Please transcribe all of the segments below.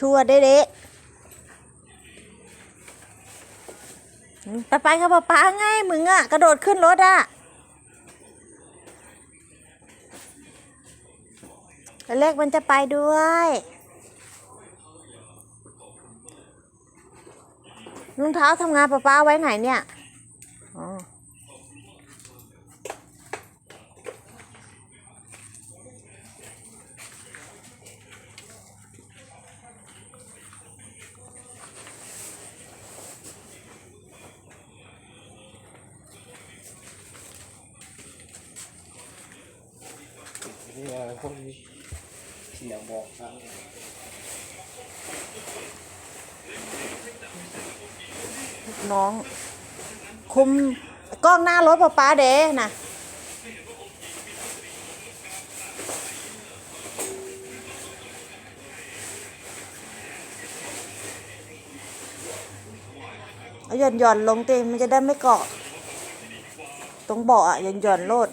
ชัวร์เด็ดๆไปไปกับป๊าป๊าไงมึงอะกระโดดขึ้นรถอะเล็กมันจะไปด้วย รองเท้าทำงานป๊าป๊าเอาไว้ไหนเนี่ย อ๋อ นี่อะไรพวกนี้เสียบอกครับน้อง คุมกล้องหน้ารถป๊าป๊าเด้น่ะเอาหย่อนหย่อนลงเต็มมันจะได้ไม่เกาะ ตรงเบาะอะหย่อนหย่อนโลด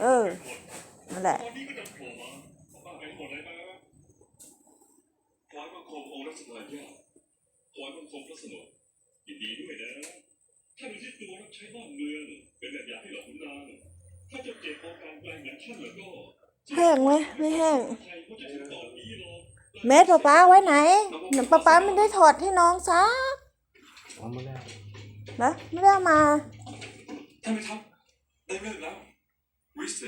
เออนั่นแหละ ถวายบังคมองค์รัชทายาทถวายบังคมพระสนมยินดีด้วยนะท่านอุทิศตัวรับใช้บ้านเมืองเป็นแบบอย่างให้เหล่าขุนนางถ้าเจะเจ็บอาการแปลงเหมือนท่านแล้วก็แห้งไหมไม่แห้งใครเขาจะถึงตอนนี้หรอกเมสป๊าป๊าไว้ไหนหนูป๊าป๊าไม่ได้ถอดให้น้องซักเอามาแล้วนะไม่ได้เอามาท่านไม่ทัพได้เลิกแล้ววิเศ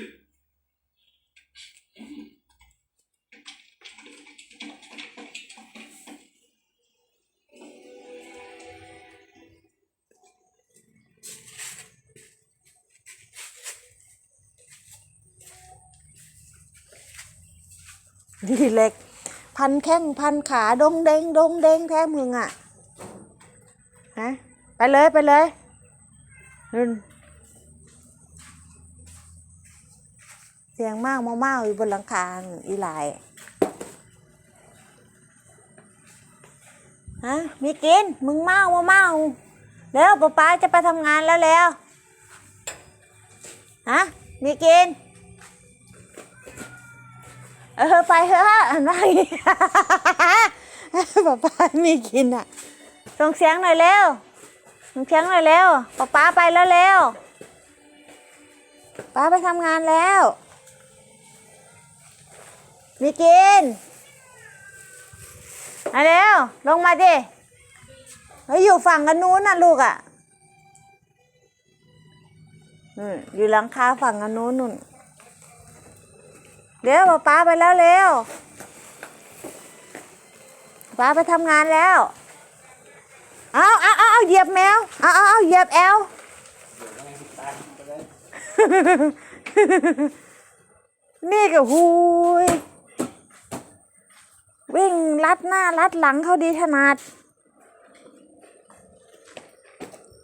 ดีเล็ก พันแข้งพันขาดงเด้งดงเด้งแท้มึงอะฮะไปเลยไปเลยนู่นเสียงมากมากๆอยู่บนหลังคาอีหลายฮะมีกินมึงเมามาเมาแล้วป๊าป๊าจะไปทำงานแล้วแล้วฮะมีกิน เออไปเถอะอะไรป๊าป๊ามีกินอะ ส่งเสียงหน่อยเร็ว ส่งเสียงหน่อยเร็วป๊าป๊าไปแล้วเร็วป๊าไปทำงานแล้วมีกินมาเร็วลงมาดิเฮ้ยอยู่ฝั่งกันนู้นน่ะลูกอะ อืมอยู่หลังคาฝั่งกันนู้นนู่น เร็วป๊าไปแล้วเร็วป๊าไปทำงานแล้วเอาเอาเอาเอาเหยียบแมวเอาเอาเอาเหยียบแอลนี่ก็หูยวิ่งลัดหน้าลัดหลังเขาดีถนัด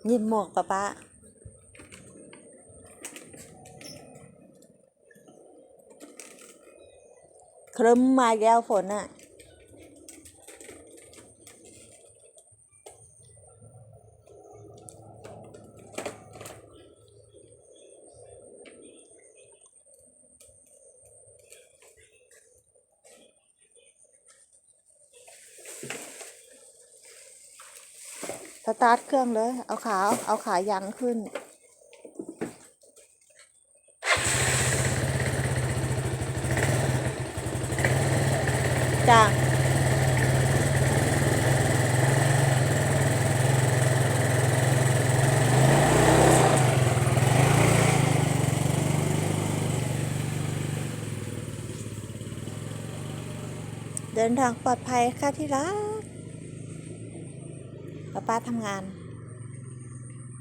ยิบหมวกป๊าป๊า ครึ้มมาอีกแล้วฝนอะสตาร์ทเครื่องเลย เอาขา เอาขายังขึ้น จ้ะเดินทางปลอดภัยค่ะที่รักป้าป้าทำงาน